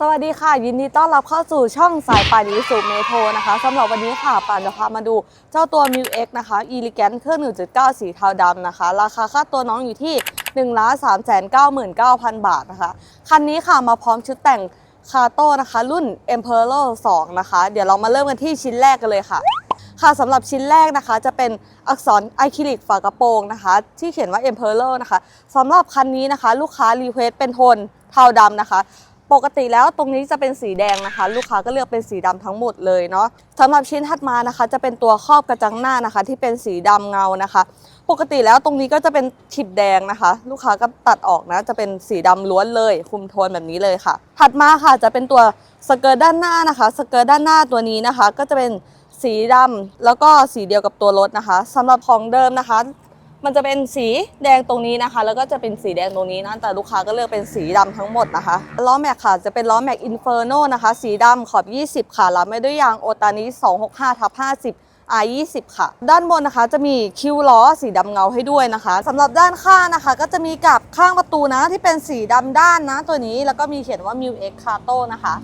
สวัสดีค่ะ ยินดีต้อนรับเข้าสู่ช่องสายป่านยูสุเมโทรนะคะสำหรับวันนี้ค่ะป่านจะพามาดูเจ้าตัว m ิว X นะคะ e l e g a n t เครื่อง 1.9 สีเทาดำนะคะ ราคาค่าตัวน้องอยู่ที่ 1 3 9 9 0 0 0 บาทนะคะ คันนี้ค่ะมาพร้อมชุดแต่งคาโต้นะคะ รุ่น Emperor 2นะคะ เดี๋ยวเรามาเริ่มกันที่ชิ้นแรกกันเลยค่ะ ค่ะสำหรับชิ้นแรกนะคะ จะเป็นอักษรอะคริลิกฝากระโปรงนะคะ ที่เขียนว่า Emperor นะคะสำหรับคันนี้นะคะ ลูกค้ารีเควสเป็นโทนเทาดำนะคะ ปกติแล้วตรงนี้จะเป็นสีแดงนะคะ ลูกค้าก็เลือกเป็นสีดำทั้งหมดเลยเนาะสำหรับชิ้นถัดมานะคะ จะเป็นตัวครอบกระจังหน้านะคะ ที่เป็นสีดำเงานะคะ ปกติแล้วตรงนี้ก็จะเป็นขีดแดงนะคะ ลูกค้าก็ตัดออกนะ จะเป็นสีดำล้วนเลย คุมโทนแบบนี้เลยค่ะ ถัดมาค่ะจะเป็นตัวสเกิร์ตด้านหน้านะคะ สเกิร์ตด้านหน้าตัวนี้นะคะ ก็จะเป็นสีดำแล้วก็สีเดียวกับตัวรถนะคะสำหรับของเดิมนะคะ มันจะเป็นสีแดงตรงนี้นะคะ แล้วก็จะเป็นสีแดงตรงนี้นะแต่ลูกค้าก็เลือกเป็นสีดำทั้งหมดนะคะล้อแม็กค่ะจะเป็นล้อแม็กอินเฟอร์โนนะคะ สีดำขอบ 20 ค่ะรับไม่ด้วยยางโอตานิ265ทับ50 R20 ค่ะ ด้านบนนะคะจะมีคิ้วล้อสีดำเงาให้ด้วยนะคะสำหรับด้านข้างนะคะ ก็จะมีกับข้างประตูนะที่เป็นสีดำด้านนะตัวนี้แล้วก็มีเขียนว่า Mu X c a t o นะคะ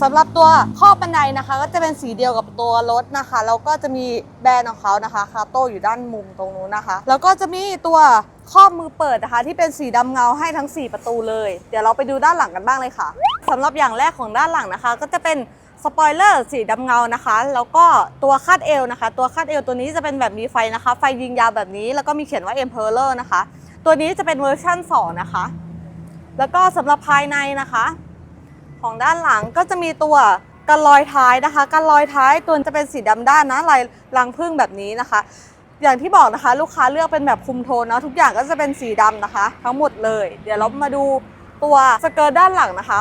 สำหรับตัวข้อบันไดนะคะ ก็จะเป็นสีเดียวกับ ตัวรถนะคะแล้วก็จะมีแบรนด์ของเขานะคะคาโต้อยู่ด้านมุมตรงนู้นนะคะ แล้วก็จะมีตัวครอบมือเปิดนะคะ ที่เป็นสีดำเงาให้ทั้ง 4 ประตูเลย เดี๋ยวเราไปดูด้านหลังกันบ้างเลยค่ะสำหรับอย่างแรกของด้านหลังนะคะ ก็จะเป็นสปอยเลอร์สีดำเงานะคะ แล้วก็ตัวคาดเอวนะคะ ตัวคาดเอวตัวนี้จะเป็นแบบมีไฟนะคะ ไฟยิงยาวแบบนี้ แล้วก็มีเขียนว่า Emperor นะคะ ตัวนี้จะเป็นเวอร์ชั่น 2 นะคะ แล้วก็สำหรับภายในนะคะ ของด้านหลังก็จะมีตัว กันลอยท้ายนะคะกันลอยท้ายตัวจะเป็นสีดำด้านนะลายรังพึ่งแบบนี้นะคะ อย่างที่บอกนะคะ ลูกค้าเลือกเป็นแบบคุมโทนเนาะทุกอย่างก็จะเป็นสีดำนะคะ ทั้งหมดเลย เดี๋ยวเรามาดูตัวสเกิร์ตด้านหลังนะคะ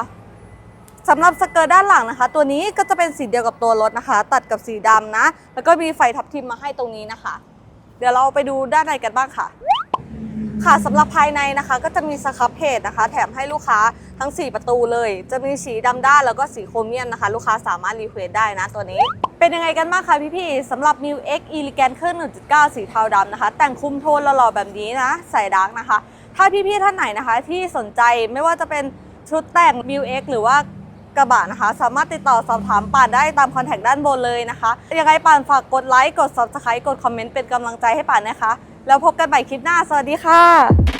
สำหรับสเกิร์ตด้านหลังนะคะ ตัวนี้ก็จะเป็นสีเดียวกับตัวรถนะคะ ตัดกับสีดำนะ แล้วก็มีไฟทับทิมมาให้ตรงนี้นะคะ เดี๋ยวเราไปดูด้านในกันบ้างค่ะ ค่ะสำหรับภายในนะคะ ก็จะมีสครับเพจนะคะ แถมให้ลูกค้าทั้ง 4 ประตูเลย จะมีสีดำด้านแล้วก็สีโครเมียมนะคะ ลูกค้าสามารถรีเควสได้นะตัวนี้ เป็นยังไงกันบ้างคะพี่ๆสำหรับ m i u X Elegant เครื่อง1.9 สีเทาดำนะคะ แต่งคุมโทนหล่อๆแบบนี้นะ ใส่ดาร์กนะคะ ถ้าพี่ๆท่านไหนนะคะ ที่สนใจไม่ว่าจะเป็นชุดแต่ง m i u X หรือว่า กระบะนะคะ สามารถติดต่อสอบถามป่านได้ตามคอนแทคด้านบนเลยนะคะยังไงป่านฝากกดไลค์กด subscribe กดคอมเมนต์เป็นกำลังใจให้ป่านนะคะ แล้วพบกันใหม่คลิปหน้า สวัสดีค่ะ